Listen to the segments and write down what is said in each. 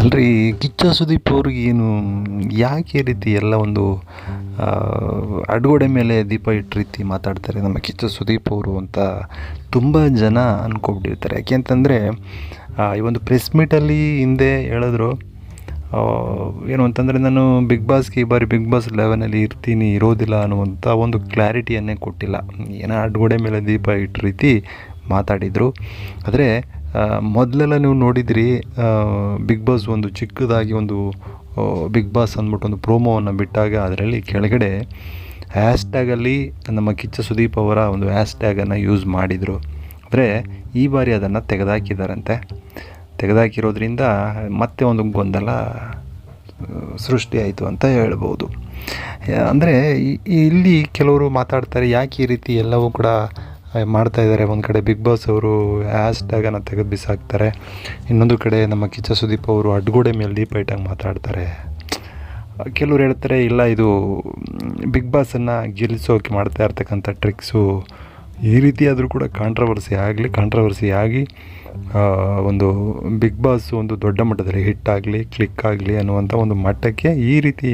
ಅಲ್ರಿ, ಕಿಚ್ಚ ಸುದೀಪ್ ಅವ್ರಿಗೆ ಏನು, ಯಾಕೆ ರೀತಿ ಎಲ್ಲ ಒಂದು ಅಡುಗೋಡೆ ಮೇಲೆ ದೀಪ ಇಟ್ಟ ರೀತಿ ಮಾತಾಡ್ತಾರೆ ನಮ್ಮ ಕಿಚ್ಚ ಸುದೀಪ್ ಅವರು ಅಂತ ತುಂಬ ಜನ ಅಂದ್ಕೊಬಿಟ್ಟಿರ್ತಾರೆ ಯಾಕೆ ಅಂತಂದರೆ ಈ ಒಂದು ಪ್ರೆಸ್ ಮೀಟಲ್ಲಿ ಹಿಂದೆ ಹೇಳಿದ್ರು ಏನು ಅಂತಂದರೆ ನಾನು ಬಿಗ್ ಬಾಸ್ಗೆ ಈ ಬಾರಿ ಬಿಗ್ ಬಾಸ್ ಲೆವೆನಲ್ಲಿ ಇರ್ತೀನಿ, ಇರೋದಿಲ್ಲ ಅನ್ನುವಂಥ ಒಂದು ಕ್ಲಾರಿಟಿಯನ್ನೇ ಕೊಟ್ಟಿಲ್ಲ. ಏನೋ ಅಡ್ಗೋಡೆ ಮೇಲೆ ದೀಪ ಇಟ್ಟ ರೀತಿ ಮಾತಾಡಿದರು. ಆದರೆ ಮೊದಲೆಲ್ಲ ನೀವು ನೋಡಿದಿರಿ ಬಿಗ್ ಬಾಸ್ ಒಂದು ಚಿಕ್ಕದಾಗಿ ಒಂದು ಬಿಗ್ ಬಾಸ್ ಅಂದ್ಬಿಟ್ಟು ಒಂದು ಪ್ರೋಮೋವನ್ನು ಬಿಟ್ಟಾಗ ಅದರಲ್ಲಿ ಕೆಳಗಡೆ ಹ್ಯಾಶ್ಟ್ಯಾಗಲ್ಲಿ ನಮ್ಮ ಕಿಚ್ಚ ಸುದೀಪ್ ಅವರ ಒಂದು ಹ್ಯಾಶ್ಟ್ಯಾಗನ್ನು ಯೂಸ್ ಮಾಡಿದರು. ಅಂದರೆ ಈ ಬಾರಿ ಅದನ್ನು ತೆಗೆದಾಕಿದಾರಂತೆ. ತೆಗೆದಾಕಿರೋದ್ರಿಂದ ಮತ್ತೆ ಒಂದು ಗೊಂದಲ ಸೃಷ್ಟಿಯಾಯಿತು ಅಂತ ಹೇಳ್ಬೋದು. ಅಂದರೆ ಇಲ್ಲಿ ಕೆಲವರು ಮಾತಾಡ್ತಾರೆ, ಯಾಕೆ ಈ ರೀತಿ ಎಲ್ಲವೂ ಕೂಡ ಮಾಡ್ತಾ ಇದ್ದಾರೆ. ಒಂದು ಕಡೆ ಬಿಗ್ ಬಾಸ್ ಅವರು ಹ್ಯಾಶ್ಟ್ಯಾಗನ್ನು ತೆಗೆದು ಬಿಸಾಕ್ತಾರೆ. ಇನ್ನೊಂದು ಕಡೆ ನಮ್ಮ ಕಿಚ್ಚ ಸುದೀಪ್ ಅವರು ಅಡ್ಗೋಡೆ ಮೇಲೆ ದೀಪ ಐಟಾಗಿ ಮಾತಾಡ್ತಾರೆ. ಕೆಲವ್ರು ಹೇಳ್ತಾರೆ, ಇಲ್ಲ ಇದು ಬಿಗ್ ಬಾಸನ್ನು ಗೆಲ್ಲಿಸೋಕೆ ಮಾಡ್ತಾ ಇರ್ತಕ್ಕಂಥ ಟ್ರಿಕ್ಸು ಈ ರೀತಿ ಆದರೂ ಕೂಡ ಕಾಂಟ್ರವರ್ಸಿ ಆಗಲಿ ಕಾಂಟ್ರವರ್ಸಿ ಆಗಿ ಒಂದು ಬಿಗ್ ಬಾಸ್ ಒಂದು ದೊಡ್ಡ ಮಟ್ಟದಲ್ಲಿ ಹಿಟ್ ಆಗಲಿ ಕ್ಲಿಕ್ ಆಗಲಿ ಅನ್ನುವಂಥ ಒಂದು ಮಟ್ಟಕ್ಕೆ ಈ ರೀತಿ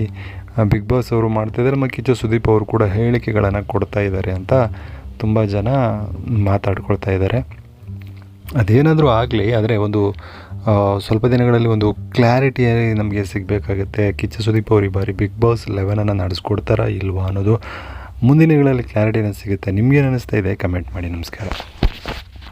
ಬಿಗ್ ಬಾಸ್ ಅವರು ಮಾಡ್ತಾಯಿದ್ದಾರೆ ಮತ್ತು ಕಿಚ್ಚ ಸುದೀಪ್ ಅವರು ಕೂಡ ಹೇಳಿಕೆಗಳನ್ನು ಕೊಡ್ತಾ ಇದ್ದಾರೆ ಅಂತ ತುಂಬ ಜನ ಮಾತಾಡ್ಕೊಳ್ತಾ ಇದ್ದಾರೆ. ಅದೇನಾದರೂ ಆಗಲಿ, ಆದರೆ ಒಂದು ಸ್ವಲ್ಪ ದಿನಗಳಲ್ಲಿ ಒಂದು ಕ್ಲಾರಿಟಿ ನಮಗೆ ಸಿಗಬೇಕಾಗುತ್ತೆ. ಕಿಚ್ಚ ಸುದೀಪ್ ಅವರು ಈ ಬಾರಿ ಬಿಗ್ ಬಾಸ್ ಲೆವೆನನ್ನು ನಡೆಸ್ಕೊಡ್ತಾರಾ ಇಲ್ವಾ ಅನ್ನೋದು ಮುಂದಿನ ದಿನಗಳಲ್ಲಿ ಕ್ಲಾರಿಟಿನ ಸಿಗುತ್ತೆ. ನಿಮಗೇನು ಅನ್ನಿಸ್ತಾ ಇದೆ? ಕಮೆಂಟ್ ಮಾಡಿ. ನಮಸ್ಕಾರ.